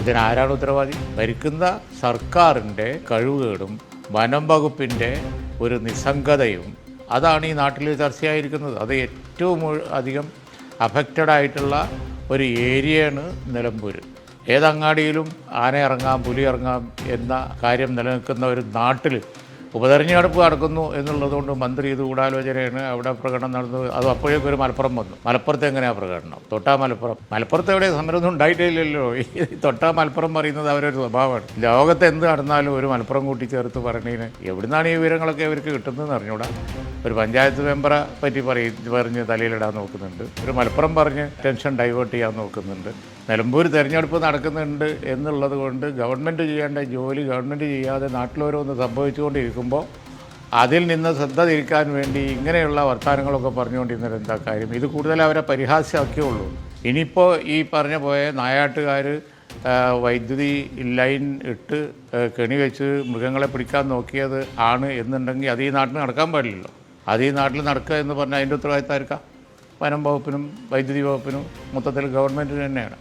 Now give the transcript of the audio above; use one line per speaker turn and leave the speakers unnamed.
ഇതിനാരാണ് ഉത്തരവാദി? ഭരിക്കുന്ന സർക്കാരിന്റെ കഴിവുകേടും വനം വകുപ്പിന്റെ ഒരു നിസ്സംഗതയും അതാണ് ഈ നാട്ടിൽ ചർച്ചയായിരിക്കുന്നത്. അത് ഏറ്റവും അധികം അഫക്റ്റഡ് ആയിട്ടുള്ള ഒരു ഏരിയയാണ് നിലമ്പൂർ ഏതങ്ങാടിയിലും ആന ഇറങ്ങാം പുലി ഇറങ്ങാം എന്ന കാര്യം നിലനിൽക്കുന്ന ഒരു നാട്ടിൽ ഉപതെരഞ്ഞെടുപ്പ് നടക്കുന്നു എന്നുള്ളതുകൊണ്ട് മന്ത്രി ഇത് ഗൂഢാലോചനയാണ്. അവിടെ പ്രകടനം നടന്നു അത് അപ്പോഴേക്കും ഒരു മലപ്പുറം വന്നു. മലപ്പുറത്ത് എങ്ങനെയാണ് പ്രകടനം? തൊട്ടാ മലപ്പുറം. മലപ്പുറത്ത് എവിടെ? സമരമൊന്നും ഉണ്ടായിട്ടില്ലല്ലോ. ഈ തൊട്ടാ മലപ്പുറം പറയുന്നത് അവരൊരു സ്വഭാവമാണ്. ലോകത്ത് എന്ത് നടന്നാലും ഒരു മലപ്പുറം കൂട്ടിച്ചേർത്ത് പറഞ്ഞതിന് എവിടുന്നാണ് ഈ വിവരങ്ങളൊക്കെ ഇവർക്ക് കിട്ടുന്നതെന്ന് അറിഞ്ഞൂടാ. ഒരു പഞ്ചായത്ത് മെമ്പറെ പറ്റി പറയും പറഞ്ഞ് തലയിലിടാൻ നോക്കുന്നുണ്ട്. ഒരു മലപ്പുറം പറഞ്ഞ് ടെൻഷൻ ഡൈവേർട്ട് ചെയ്യാൻ നോക്കുന്നുണ്ട്. നിലമ്പൂർ തെരഞ്ഞെടുപ്പ് നടക്കുന്നുണ്ട് എന്നുള്ളത് കൊണ്ട് ഗവൺമെന്റ് ചെയ്യേണ്ട ജോലി ഗവൺമെന്റ് ചെയ്യാതെ നാട്ടിലോരോന്ന് സംഭവിച്ചുകൊണ്ടിരിക്കുമ്പോൾ അതിൽ നിന്ന് ശ്രദ്ധ തിരിക്കാൻ വേണ്ടി ഇങ്ങനെയുള്ള വർത്തമാനങ്ങളൊക്കെ പറഞ്ഞുകൊണ്ടിരുന്നത് എന്താ കാര്യം? ഇത് കൂടുതൽ അവരെ പരിഹാസ്യമാക്കിയുള്ളൂ. ഇനിയിപ്പോൾ ഈ പറഞ്ഞ പോയ നായാട്ടുകാർ വൈദ്യുതി ലൈൻ ഇട്ട് കെണി വെച്ച് മൃഗങ്ങളെ പിടിക്കാൻ നോക്കിയത് ആണ് എന്നുണ്ടെങ്കിൽ അത് ഈ നാട്ടിൽ നടക്കാൻ പാടില്ലല്ലോ. അത് ഈ നാട്ടിൽ നടക്കുക എന്ന് പറഞ്ഞാൽ അതിന്റെ ഉത്തരവാദിത്തം ആർക്കാം? വനം വകുപ്പിനും വൈദ്യുതി വകുപ്പിനും മൊത്തത്തിൽ ഗവൺമെന്റിന് തന്നെയാണ്.